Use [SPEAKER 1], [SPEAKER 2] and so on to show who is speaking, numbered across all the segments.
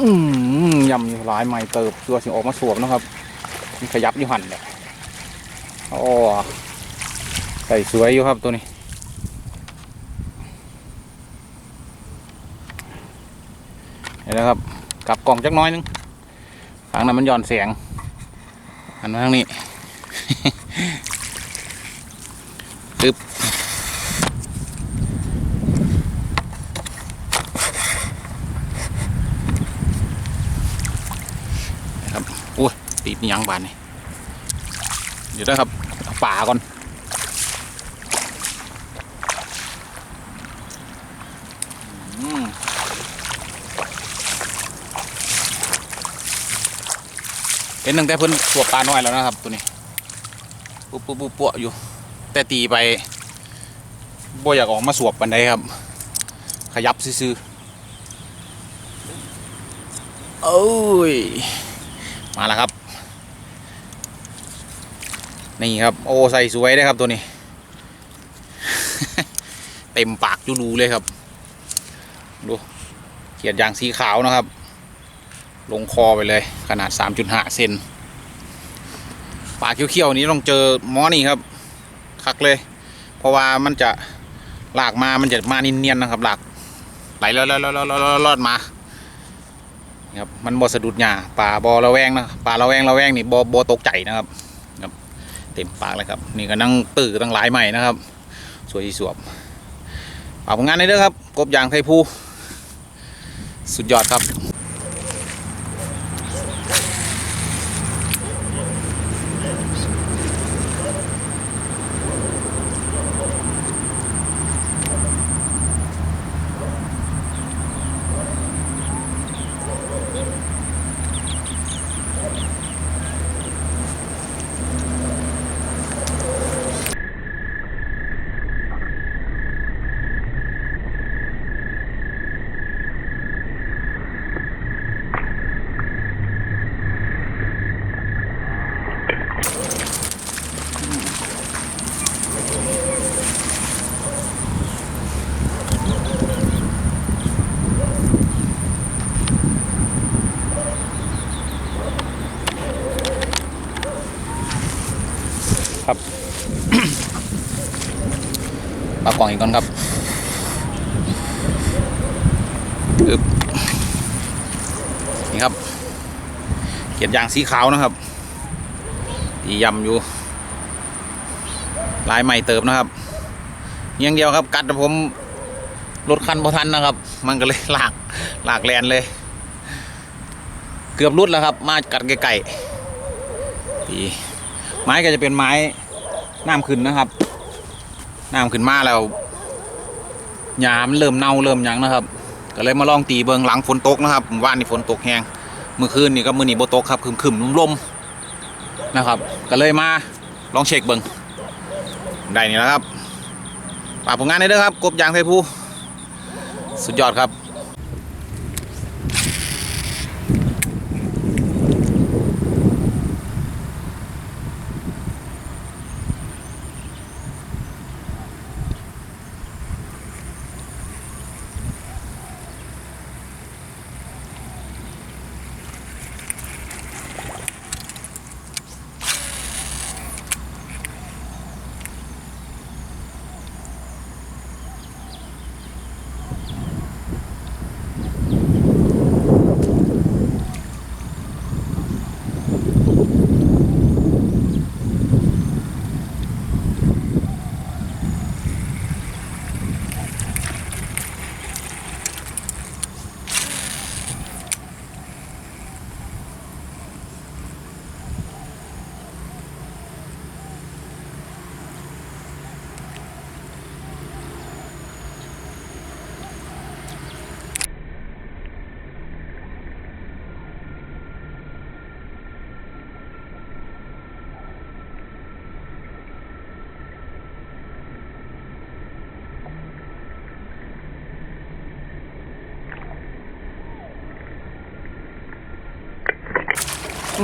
[SPEAKER 1] อืมยำอยู่หลายไม้เติบตัวสิออกมาสวมนะครับมันขยับอยู่หันเนี่ยโอ้ใส่สวยอยู่ครับตัวนี้เห็นแล้วครับกลับกล่องจักน้อยนึงทางนั้นมันย่อนเสียงหันมาทางนี้ตึ๊บโอ้ยติด นี่ยังบานนี่เดี๋ยวนะครับป่าก่อนเห็นตั้งแต่เพิ่นตัวปลาน้อยแล้วนะครับ ตัวนี้ปุ๊บปุ๊บปุ๊บปั๊วอยู่ แต่ตีไปบ่อยากออกมาสวบปันใดครับ ขยับซื่อโอ้ย มาแล้วครับ นี่ครับ โอ้ใส่สวยได้ครับตัวนี้ เต็มปากจูรูเลยครับ ดูเขียดยางสีขาวนะครับ ลงคอไปเลยขนาด 3.5 เซนปากเขี้ยวๆนี้ต้องเจอมอนี่ครับ คักเลย เพราะว่ามันจะหลากมามันจะมาเนียนๆนะครับหลากไหลลอดลอดลอดลอดลอดลอดมาครับมันบอสะดุดหญ้าป่าบอระแวงนะป่าระแวงระแวงนี่บอบอตกใจนะครับ เต็มปากเลยครับ นี่ก็นั่งตื่นตั้งหลายใหม่นะครับ สวยที่สวบฝากผลงานในเด้อครับ กบยางไทยภูสุดยอดครับ ปากล่องอีกก่อนครับอึบนี่ครับเขียนยางสีขาวนะครับตียำอยู่ ลายใหม่เติบนะครับอยังเดียวครับ กัดผมรถคันพอทันนะครับ มันก็เลยหลากหลากแลนเลย เกือบรุดแล้วครับ มากัดไก่ๆดีไม้ก็จะเป็นไม้น้ำขึ้นนะครับ น้ำขึ้นมาแล้วหยามเริ่มเน่าเริ่มยังนะครับ ก็เลยมาลองตีเบิงหลังฝนตกนะครับเมื่อวานนี่ฝนตกแห้งเมื่อคืนนี่ก็มือนี่โบตกครับคึมๆลมๆนะครับ ก็เลยมาลองเช็คเบิงได้นี่แล้วครับฝากผลงานได้เด้อครับ กบยางไทยภูสุดยอดครับ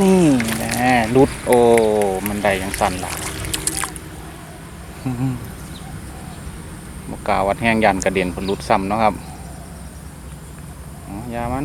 [SPEAKER 1] นี่นะรุดโอ้ มันได้ยังสั่นละบกล้าวัดแห้งยันกระเด็นผลรุดซ้ำเนาะครับอ๋อยามัน